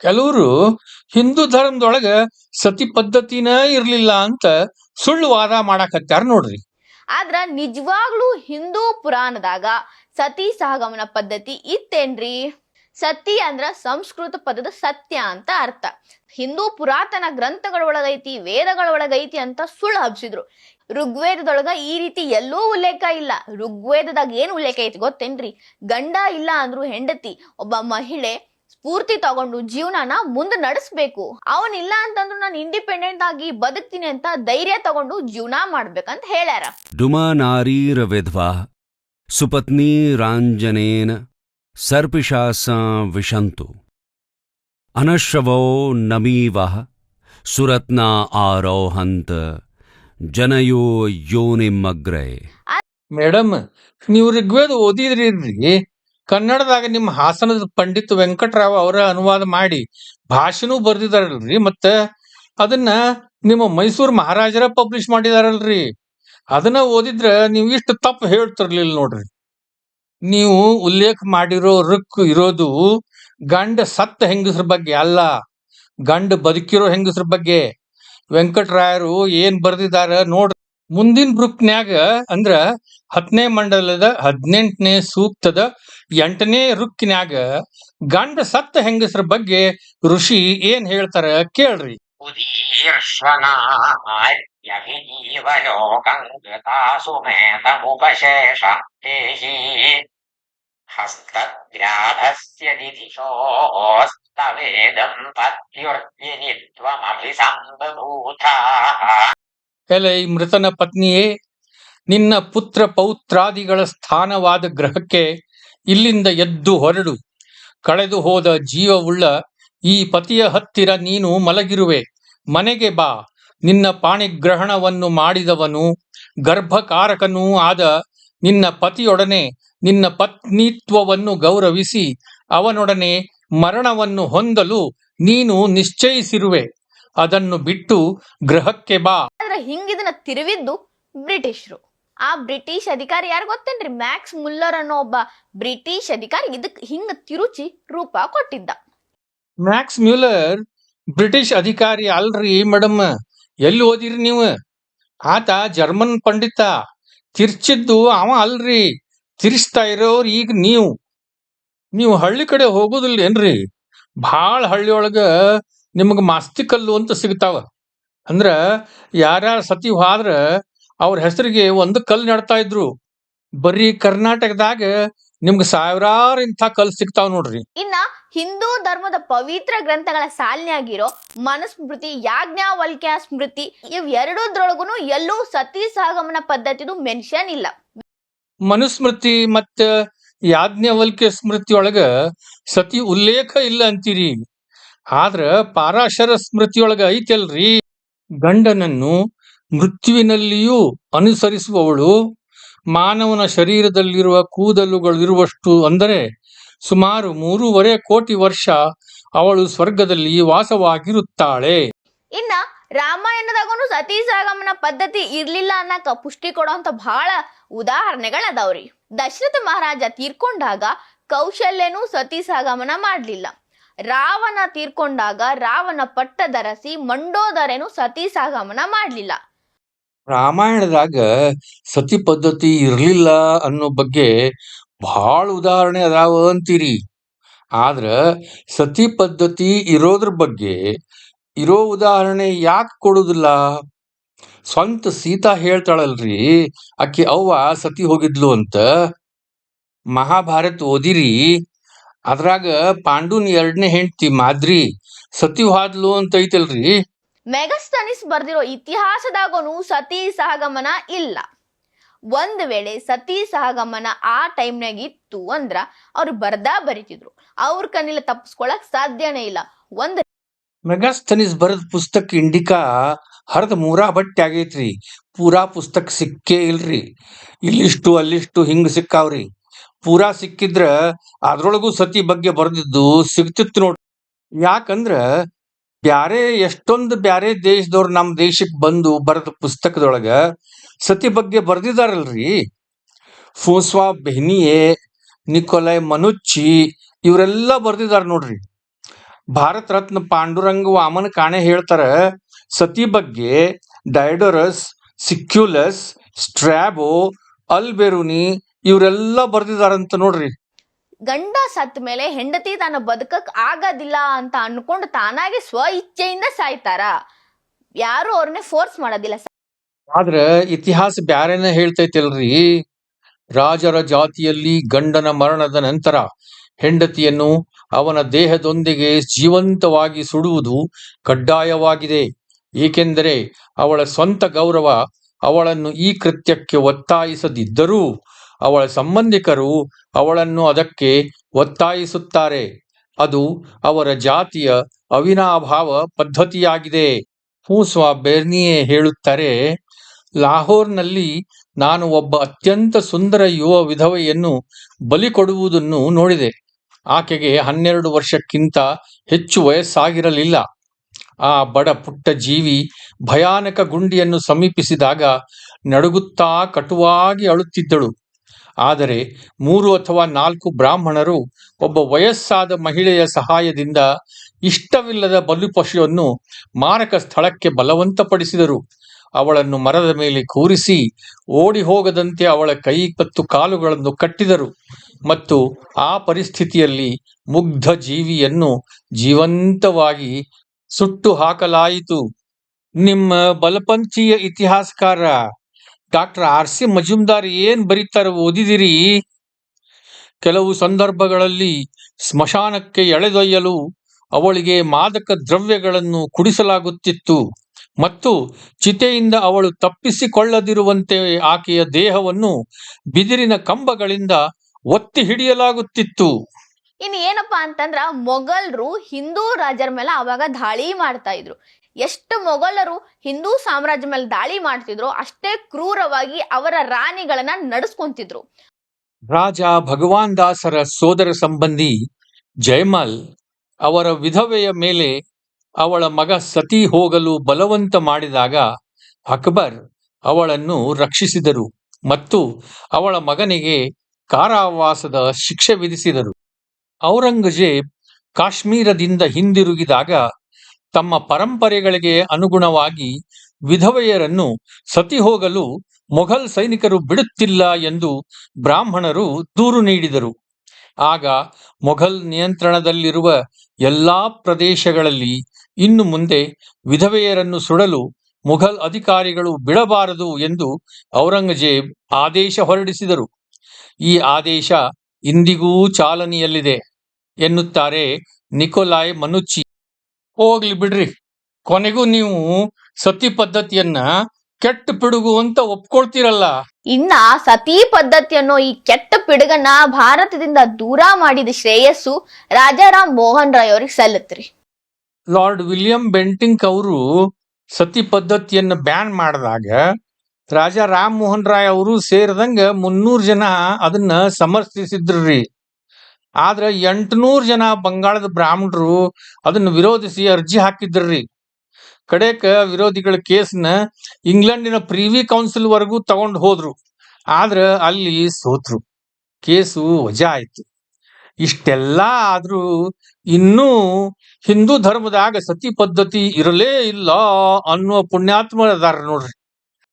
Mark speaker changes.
Speaker 1: ಕೆಲವರು ಹಿಂದೂ ಧರ್ಮದೊಳಗ ಸತಿ ಪದ್ಧತಿನ ಇರ್ಲಿಲ್ಲ ಅಂತ ಸುಳ್ಳು ವಾದ ಮಾಡಾಕತ್ತಾರ ನೋಡ್ರಿ.
Speaker 2: ಆದ್ರ ನಿಜವಾಗ್ಲೂ ಹಿಂದೂ ಪುರಾಣದಾಗ ಸತಿ ಸಹಗಮನ ಪದ್ಧತಿ ಇತ್ತೇನ್ರಿ? ಸತಿ ಅಂದ್ರ ಸಂಸ್ಕೃತ ಪದದ ಸತ್ಯ ಅಂತ ಅರ್ಥ. ಹಿಂದೂ ಪುರಾತನ ಗ್ರಂಥಗಳ ಒಳಗೈತಿ ವೇದಗಳ ಒಳಗೈತಿ ಅಂತ ಸುಳ್ಳು ಹಬ್ಸಿದ್ರು. ಋಗ್ವೇದದೊಳಗ ಈ ರೀತಿ ಎಲ್ಲೂ ಉಲ್ಲೇಖ ಇಲ್ಲ. ಋಗ್ವೇದದಾಗ ಏನ್ ಉಲ್ಲೇಖ ಐತಿ ಗೊತ್ತೇನ್ರಿ? ಗಂಡ ಇಲ್ಲ ಅಂದ್ರು ಹೆಂಡತಿ, ಒಬ್ಬ ಮಹಿಳೆ ಸ್ಫೂರ್ತಿ ತಗೊಂಡು ಜೀವನನ ಮುಂದೆ ನಡೆಸ್ಬೇಕು. ಅವನಿಲ್ಲ ಅಂತಂದ್ರು ನಾನು ಇಂಡಿಪೆಂಡೆಂಟ್ ಆಗಿ ಬದುಕ್ತೀನಿ ಅಂತ ಧೈರ್ಯ ತಗೊಂಡು ಜೀವನ ಮಾಡ್ಬೇಕಂತ ಹೇಳ್ಯಾರ.
Speaker 3: ರವಿದ್ವಾ สุ ಪತ್ನಿ ರಾಂಜನೇನ ಸರ್ಪಿಶಾಸ ವಿಶಂತು. ಅನಶ್ರವೋ ನಮೀವ ಸುರತ್ನ ಆರೋಹಂತ ಜನಯೋ ಯೋನಿಮಗ್ರೆ.
Speaker 1: ಮೇಡಮ್ ನೀವು ಋಗ್ವೇದ ಓದಿದ್ರಿ ಕನ್ನಡದಾಗ ನಿಮ್ಮ ಹಾಸನದ ಪಂಡಿತ್ ವೆಂಕಟರಾವ್ ಅವರ ಅನುವಾದ ಮಾಡಿ ಭಾಷೆನೂ ಬರ್ದಿದಾರಲ್ರಿ, ಮತ್ತ ಅದನ್ನ ನಿಮ್ಮ ಮೈಸೂರು ಮಹಾರಾಜರ ಪಬ್ಲಿಷ್ ಮಾಡಿದಾರಲ್ರಿ. ಅದನ್ನ ಓದಿದ್ರ ನೀವು ಇಷ್ಟು ತಪ್ಪು ಹೇಳ್ತಿರ್ಲಿಲ್ಲ ನೋಡ್ರಿ. ನೀವು ಉಲ್ಲೇಖ ಮಾಡಿರೋ ರುಕ್ ಇರೋದು ಗಂಡ ಸತ್ತ ಹೆಂಗಸ್ರ ಬಗ್ಗೆ ಅಲ್ಲ, ಗಂಡ ಬದುಕಿರೋ ಹೆಂಗಸ್ರ ಬಗ್ಗೆ. ವೆಂಕಟರಾಯರು ಏನ್ ಬರ್ದಿದಾರ ನೋಡ್ರಿ ಮುಂದಿನ ರುಕ್ನ್ಯಾಗ ಅಂದ್ರ ಹತ್ತನೇ ಮಂಡಲದ ಹದಿನೆಂಟನೇ ಸೂಕ್ತದ ಎಂಟನೇ ರುಕ್ಕಿನ್ಯಾಗ ಗಂಡ ಸತ್ತ ಹೆಂಗಸರ ಬಗ್ಗೆ ಋಷಿ ಏನ್ ಹೇಳ್ತಾರ ಕೇಳ್ರಿ.
Speaker 4: ಹಸ್ತಗ್ರಾಧಸ್ಯ ನಿಧಿಶೋಸ್ತವೇದಂ ಪತ್ಯುರ್ಯನಿತ್ವಮಭಿಸಂಬಭೂತಾಃ
Speaker 1: ಎಲೆ ಮೃತನ ಪತ್ನಿಯೇ, ನಿನ್ನ ಪುತ್ರ ಪೌತ್ರಾದಿಗಳ ಸ್ಥಾನವಾದ ಗ್ರಹಕ್ಕೆ ಇಲ್ಲಿಂದ ಎದ್ದು ಹೊರಡು. ಕಳೆದು ಹೋದ ಜೀವವುಳ್ಳ ಈ ಪತಿಯ ಹತ್ತಿರ ನೀನು ಮಲಗಿರುವೆ. ಮನೆಗೆ ಬಾ. ನಿನ್ನ ಪಾಣಿಗ್ರಹಣವನ್ನು ಮಾಡಿದವನು ಗರ್ಭಕಾರಕನೂ ಆದ ನಿನ್ನ ಪತಿಯೊಡನೆ ನಿನ್ನ ಪತ್ನಿತ್ವವನ್ನು ಗೌರವಿಸಿ ಅವನೊಡನೆ ಮರಣವನ್ನು ಹೊಂದಲು ನೀನು ನಿಶ್ಚಯಿಸಿರುವೆ. ಅದನ್ನು ಬಿಟ್ಟು ಗ್ರಹಕ್ಕೆ ಬಾ.
Speaker 2: ಆದ್ರೆ ಹಿಂಗಿದನ್ನ ತಿರುವಿದ್ದು ಬ್ರಿಟಿಷರು. ಆ ಬ್ರಿಟಿಷ್ ಅಧಿಕಾರಿ ಯಾರು ಗೊತ್ತೇನ್ರಿ? ಮ್ಯಾಕ್ಸ್ ಮುಲ್ಲರ್ ಅನ್ನೋ ಒಬ್ಬ ಬ್ರಿಟಿಷ್ ಅಧಿಕಾರಿ ಇದಕ್ ಹಿಂಗ ತಿರುಚಿ ರೂಪ ಕೊಟ್ಟಿದ್ದ.
Speaker 1: ಮ್ಯಾಕ್ಸ್ ಮ್ಯೂಲರ್ ಬ್ರಿಟಿಷ್ ಅಧಿಕಾರಿ ಅಲ್ರಿ ಮೇಡಮ್. ಎಲ್ಲಿ ಓದಿರಿ ನೀವು? ಆತ ಜರ್ಮನ್ ಪಂಡಿತ. ತಿರ್ಚಿದ್ದು ಅವ ಅಲ್ರಿ. ತಿರ್ಸ್ತಾ ಇರೋರು ಈಗ ನೀವು. ನೀವು ಹಳ್ಳಿ ಕಡೆ ಹೋಗುದಿಲ್ಲ ಏನ್ರಿ ಭಾಳ ಹಳ್ಳಿಯೊಳಗ ನಿಮಗೆ ಮಾಸ್ತಿ ಕಲ್ಲು ಅಂತ ಸಿಗ್ತಾವ. ಅಂದ್ರ ಯಾರ್ಯಾರ ಸತಿ ಹಾದ್ರ ಅವ್ರ ಹೆಸರಿಗೆ ಒಂದು ಕಲ್ಲು ನೆಡ್ತಾ ಇದ್ರು. ಬರೀ ಕರ್ನಾಟಕದಾಗ ನಿಮ್ಗೆ ಸಾವಿರಾರು ಇಂಥ ಕಲ್ ಸಿಗ್ತಾವ್ ನೋಡ್ರಿ.
Speaker 2: ಇನ್ನ ಹಿಂದೂ ಧರ್ಮದ ಪವಿತ್ರ ಗ್ರಂಥಗಳ ಸಾಲಿನ್ಯಾಗಿರೋ ಮನುಸ್ಮೃತಿ ಯಾಜ್ಞಾವಲ್ಕ್ಯ ಸ್ಮೃತಿ ಇವ್ ಎರಡದ್ರೊಳಗುನು ಎಲ್ಲೂ ಸತಿ ಸಾಗಮನ ಪದ್ಧತಿದು ಮೆನ್ಷನ್ ಇಲ್ಲ.
Speaker 1: ಮನುಸ್ಮೃತಿ ಮತ್ತ ಯಾಜ್ಞವಲ್ಕ್ಯ ಸ್ಮೃತಿಯೊಳಗ ಸತಿ ಉಲ್ಲೇಖ ಇಲ್ಲ ಅಂತೀರಿ. ಆದ್ರ ಪಾರಾಶರ ಸ್ಮೃತಿಯೊಳಗ ಐತಲ್ರಿ. ಗಂಡನನ್ನು ಮೃತ್ಯುವಿನಲ್ಲಿಯೂ ಅನುಸರಿಸುವವಳು. ಮಾನವನ ಶರೀರದಲ್ಲಿರುವ ಕೂದಲುಗಳಿರುವಷ್ಟು ಅಂದರೆ ಸುಮಾರು ಮೂರುವರೆ ಕೋಟಿ ವರ್ಷ ಅವಳು ಸ್ವರ್ಗದಲ್ಲಿ ವಾಸವಾಗಿರುತ್ತಾಳೆ.
Speaker 2: ಇನ್ನ ರಾಮಾಯಣದಾಗೂ ಸತಿ ಸಾಗಮನ ಪದ್ಧತಿ ಇರ್ಲಿಲ್ಲ ಅನ್ನಕ ಪುಷ್ಟಿ ಕೊಡೋಂತ ಬಹಳ ಉದಾಹರಣೆಗಳು ಅದಾವ್ರಿ ದಶರಥ ಮಹಾರಾಜ ತೀರ್ಕೊಂಡಾಗ ಕೌಶಲ್ಯನೂ ಸತಿ ಸಾಗಮನ ಮಾಡ್ಲಿಲ್ಲ. ರಾವಣ ತೀರ್ಕೊಂಡಾಗ ರಾವಣ ಪಟ್ಟ ಧರಿಸಿ ಮಂಡೋದರೇನು ಸತಿ ಸಾಗಮನ ಮಾಡಲಿಲ್ಲ.
Speaker 1: ರಾಮಾಯಣದಾಗ ಸತಿ ಪದ್ಧತಿ ಇರ್ಲಿಲ್ಲ ಅನ್ನೋ ಬಗ್ಗೆ ಬಹಳ ಉದಾಹರಣೆ ಅದಾವ ಅಂತೀರಿ. ಆದ್ರ ಸತಿ ಪದ್ಧತಿ ಇರೋದ್ರ ಬಗ್ಗೆ ಇರೋ ಉದಾಹರಣೆ ಯಾಕೆ ಕೊಡುದಿಲ್ಲ? ಸ್ವಂತ ಸೀತಾ ಹೇಳ್ತಾಳಲ್ರಿ, ಆಕಿ ಅವ್ವ ಸತಿ ಹೋಗಿದ್ಲು ಅಂತ ಮಹಾಭಾರತ್ ಓದಿರಿ. ಅದ್ರಾಗ ಪಾಂಡುನ್ ಎರಡನೇ ಹೆಂಡತಿ ಮಾದ್ರಿ ಸತಿ ಹಾದ್ಲು ಅಂತ ಐತಲ್ರಿ
Speaker 2: ಮೆಗಸ್ತನಿಸ್ ಬರ್ದಿರೋ ಇತಿಹಾಸದಾಗನು ಸತಿ ಸಹಗಮನ ಇಲ್ಲ. ಒಂದ್ ವೇಳೆ ಸತಿ ಸಹಗಮನ ಆ ಟೈಮ್ನಾಗ ಇತ್ತು ಅಂದ್ರ ಅವ್ರು ಬರ್ದಾ ಬರಿತಿದ್ರು. ಅವ್ರ ಕಣ್ಣಿಲ್ಲ ತಪ್ಪಿಸ್ಕೊಳಕ್ ಸಾಧ್ಯನೇ ಇಲ್ಲ. ಒಂದ್
Speaker 1: ಮೆಗಸ್ತನಿಸ್ ಬರೆದ ಪುಸ್ತಕ ಇಂಡಿಕಾ ಹರಿದ ಮೂರಾ ಬಟ್ಟೆ ಆಗೈತ್ರಿ. ಪೂರಾ ಪುಸ್ತಕ ಸಿಕ್ಕೇ ಇಲ್ರಿ. ಇಲ್ಲಿಷ್ಟು ಅಲ್ಲಿಷ್ಟು ಹಿಂಗ್ ಸಿಕ್ಕಾವ್ರಿ. ಪೂರಾ ಸಿಕ್ಕಿದ್ರ ಅದ್ರೊಳಗೂ ಸತಿ ಬಗ್ಗೆ ಬರೆದಿದ್ದು ಸಿಗ್ತಿತ್ತು ನೋಡ್ರಿ ಯಾಕಂದ್ರ ಬ್ಯಾರೆ ಎಷ್ಟೊಂದು ಬ್ಯಾರೆ ದೇಶದವ್ರು ನಮ್ಮ ದೇಶಕ್ಕೆ ಬಂದು ಬರೆದ ಪುಸ್ತಕದೊಳಗ ಸತಿ ಬಗ್ಗೆ ಬರ್ದಿದಾರಲ್ರಿ. ಫೋಸ್ವಾ ಬೆಹ್ನಿಯೆ, ನಿಕೋಲೈ ಮನುಚ್ಚಿ ಇವರೆಲ್ಲ ಬರ್ದಿದಾರ ನೋಡ್ರಿ. ಭಾರತ ರತ್ನ ಪಾಂಡುರಂಗ ವಾಮನ ಕಾಣೆ ಹೇಳ್ತಾರ, ಸತಿ ಬಗ್ಗೆ ಡೈಡೋರಸ್, ಸಿಕ್ಯುಲಸ್ ಸ್ಟ್ರಾಬೋ ಅಲ್ಬೆರುನಿ ಇವರೆಲ್ಲ ಬರ್ದಿದಾರಂತ ನೋಡ್ರಿ.
Speaker 2: ಗಂಡ ಸತ್ತ ಮೇಲೆ ಹೆಂಡತಿ ತಾನು ಬದುಕಕ್ ಆಗೋದಿಲ್ಲ ಅಂತ ಅನ್ಕೊಂಡು ತಾನಾಗೆ ಸ್ವ ಇಚ್ಛೆಯಿಂದ ಸಾಯ್ತಾರ. ಯಾರು ಅವ್ರನ್ನೇ ಫೋರ್ಸ್ ಮಾಡೋದಿಲ್ಲ
Speaker 1: ಆದ್ರ ಇತಿಹಾಸ ಬ್ಯಾರೇನ ಹೇಳ್ತೈತಿಲ್ರಿ. ರಾಜರ ಜಾತಿಯಲ್ಲಿ ಗಂಡನ ಮರಣದ ನಂತರ ಹೆಂಡತಿಯನ್ನು ಅವನ ದೇಹದೊಂದಿಗೆ ಜೀವಂತವಾಗಿ ಸುಡುವುದು ಕಡ್ಡಾಯವಾಗಿದೆ. ಏಕೆಂದರೆ ಅವಳ ಸ್ವಂತ ಗೌರವ ಅವಳನ್ನು ಈ ಕೃತ್ಯಕ್ಕೆ ಒತ್ತಾಯಿಸದಿದ್ದರೂ ಅವಳ ಸಂಬಂಧಿಕರು ಅವಳನ್ನು ಅದಕ್ಕೆ ಒತ್ತಾಯಿಸುತ್ತಾರೆ. ಅದು ಅವರ ಜಾತಿಯ ಅವಿನಾಭಾವ ಪದ್ಧತಿಯಾಗಿದೆ. ಹೂಸ್ವಾ ಬೇರ್ನಿಯೇ ಹೇಳುತ್ತಾರೆ, ಲಾಹೋರ್ನಲ್ಲಿ ನಾನು ಒಬ್ಬ ಅತ್ಯಂತ ಸುಂದರ ಯುವ ವಿಧವೆಯನ್ನು ಬಲಿ ಕೊಡುವುದನ್ನು ನೋಡಿದೆ. ಆಕೆಗೆ ಹನ್ನೆರಡು ವರ್ಷಕ್ಕಿಂತ ಹೆಚ್ಚು ವಯಸ್ಸಾಗಿರಲಿಲ್ಲ. ಆ ಬಡ ಪುಟ್ಟ ಜೀವಿ ಭಯಾನಕ ಗುಂಡಿಯನ್ನು ಸಮೀಪಿಸಿದಾಗ ನಡುಗುತ್ತಾ ಕಟುವಾಗಿ ಅಳುತ್ತಿದ್ದಳು. ಆದರೆ ಮೂರು ಅಥವಾ ನಾಲ್ಕು ಬ್ರಾಹ್ಮಣರು ಒಬ್ಬ ವಯಸ್ಸಾದ ಮಹಿಳೆಯ ಸಹಾಯದಿಂದ ಇಷ್ಟವಿಲ್ಲದ ಬಲಿಪಶುವನ್ನು ಮಾರಕ ಸ್ಥಳಕ್ಕೆ ಬಲವಂತಪಡಿಸಿದರು. ಅವಳನ್ನು ಮರದ ಮೇಲೆ ಕೂರಿಸಿ ಓಡಿ ಹೋಗದಂತೆ ಅವಳ ಕೈ ಮತ್ತು ಕಾಲುಗಳನ್ನು ಕಟ್ಟಿದರು ಮತ್ತು ಆ ಪರಿಸ್ಥಿತಿಯಲ್ಲಿ ಮುಗ್ಧ ಜೀವಿಯನ್ನು ಜೀವಂತವಾಗಿ ಸುಟ್ಟು ಹಾಕಲಾಯಿತು. ನಿಮ್ಮ ಬಲಪಂಚೀಯ ಇತಿಹಾಸಕಾರ ಡಾಕ್ಟರ್ ಆರ್ ಸಿ ಮಜುಮ್ದಾರ್ ಏನ್ ಬರೀತಾರೆ ಓದಿದಿರಿ? ಕೆಲವು ಸಂದರ್ಭಗಳಲ್ಲಿ ಸ್ಮಶಾನಕ್ಕೆ ಎಳೆದೊಯ್ಯಲು ಅವಳಿಗೆ ಮಾದಕ ದ್ರವ್ಯಗಳನ್ನು ಕುಡಿಸಲಾಗುತ್ತಿತ್ತು ಮತ್ತು ಚಿತೆಯಿಂದ ಅವಳು ತಪ್ಪಿಸಿಕೊಳ್ಳದಿರುವಂತೆ ಆಕೆಯ ದೇಹವನ್ನು ಬಿದಿರಿನ ಕಂಬಗಳಿಂದ ಒತ್ತಿ ಹಿಡಿಯಲಾಗುತ್ತಿತ್ತು.
Speaker 2: ಇನ್ನು ಏನಪ್ಪಾ ಅಂತಂದ್ರ ಮೊಘಲ್ರು ಹಿಂದೂ ರಾಜರ ಮೇಲೆ ಅವಾಗ ದಾಳಿ ಮಾಡ್ತಾ ಇದ್ರು. ಎಷ್ಟು ಮೊಘಲರು ಹಿಂದೂ ಸಾಮ್ರಾಜ್ಯ ಮೇಲೆ ದಾಳಿ ಮಾಡ್ತಿದ್ರು ಅಷ್ಟೇ ಕ್ರೂರವಾಗಿ ಅವರ ರಾಣಿಗಳನ್ನ ನಡೆಸ್ಕೊಂತಿದ್ರು.
Speaker 1: ರಾಜ ಭಗವಾನ್ ದಾಸರ ಸೋದರ ಸಂಬಂಧಿ ಜಯಮಲ್ ಅವರ ವಿಧವೆಯ ಮೇಲೆ ಅವಳ ಮಗ ಸತಿ ಹೋಗಲು ಬಲವಂತ ಮಾಡಿದಾಗ ಅಕ್ಬರ್ ಅವಳನ್ನು ರಕ್ಷಿಸಿದರು ಮತ್ತು ಅವಳ ಮಗನಿಗೆ ಕಾರಾವಾಸದ ಶಿಕ್ಷೆ ವಿಧಿಸಿದರು. ಔರಂಗಜೇಬ್ ಕಾಶ್ಮೀರದಿಂದ ಹಿಂದಿರುಗಿದಾಗ ತಮ್ಮ ಪರಂಪರೆಗಳಿಗೆ ಅನುಗುಣವಾಗಿ ವಿಧವೆಯರನ್ನು ಸತಿ ಹೋಗಲು ಮೊಘಲ್ ಸೈನಿಕರು ಬಿಡುತ್ತಿಲ್ಲ ಎಂದು ಬ್ರಾಹ್ಮಣರು ದೂರು ನೀಡಿದರು. ಆಗ ಮೊಘಲ್ ನಿಯಂತ್ರಣದಲ್ಲಿರುವ ಎಲ್ಲಾ ಪ್ರದೇಶಗಳಲ್ಲಿ ಇನ್ನು ಮುಂದೆ ವಿಧವೆಯರನ್ನು ಸುಡಲು ಮೊಘಲ್ ಅಧಿಕಾರಿಗಳು ಬಿಡಬಾರದು ಎಂದು ಔರಂಗಜೇಬ್ ಆದೇಶ ಹೊರಡಿಸಿದರು. ಈ ಆದೇಶ ಇಂದಿಗೂ ಚಾಲನೆಯಲ್ಲಿದೆ ಎನ್ನುತ್ತಾರೆ ನಿಕೋಲಾಯ್ ಮನುಚ್ಚಿ. ಹೋಗ್ಲಿ ಬಿಡ್ರಿ. ಕೊನೆಗೂ ನೀವು ಸತಿ ಪದ್ಧತಿಯನ್ನ ಕೆಟ್ಟ ಪಿಡುಗು ಅಂತ ಒಪ್ಕೊಳ್ತೀರಲ್ಲ.
Speaker 2: ಇನ್ನ ಸತಿ ಪದ್ಧತಿ ಅನ್ನೋ ಈ ಕೆಟ್ಟ ಪಿಡುಗನ್ನ ಭಾರತದಿಂದ ದೂರ ಮಾಡಿದ ಶ್ರೇಯಸ್ಸು ರಾಜಾರಾಮ್ ಮೋಹನ್ ರಾಯ್ ಅವ್ರಿಗೆ ಸಲ್ಲತ್ರಿ.
Speaker 1: ಲಾರ್ಡ್ ವಿಲಿಯಂ ಬೆಂಟಿಂಕ್ ಅವರು ಸತಿ ಪದ್ಧತಿಯನ್ನ ಬ್ಯಾನ್ ಮಾಡಿದಾಗ ರಾಜಾ ರಾಮ್ ಮೋಹನ್ ರಾಯ್ ಅವರು ಸೇರಿದಂಗ ಮುನ್ನೂರು ಜನ ಅದನ್ನ ಸಮರ್ಥಿಸಿದ್ರಿ. ಆದ್ರ ಎಂಟುನೂರು ಜನ ಬಂಗಾಳದ ಬ್ರಾಹ್ಮಣರು ಅದನ್ನ ವಿರೋಧಿಸಿ ಅರ್ಜಿ ಹಾಕಿದ್ರಿ ಕಡೆಕ ವಿರೋಧಿಗಳ ಕೇಸ್ನ ಇಂಗ್ಲೆಂಡಿನ ಪ್ರಿವಿ ಕೌನ್ಸಿಲ್ ವರೆಗೂ ತಗೊಂಡು ಹೋದ್ರು. ಆದ್ರ ಅಲ್ಲಿ ಸೋತ್ರು. ಕೇಸು ವಜಾ ಆಯ್ತು. ಇಷ್ಟೆಲ್ಲ ಆದ್ರೂ ಇನ್ನೂ ಹಿಂದೂ ಧರ್ಮದಾಗ ಸತಿ ಪದ್ಧತಿ ಇರಲೇ ಇಲ್ಲ ಅನ್ನುವ ಪುಣ್ಯಾತ್ಮ ಅದಾರ ನೋಡ್ರಿ.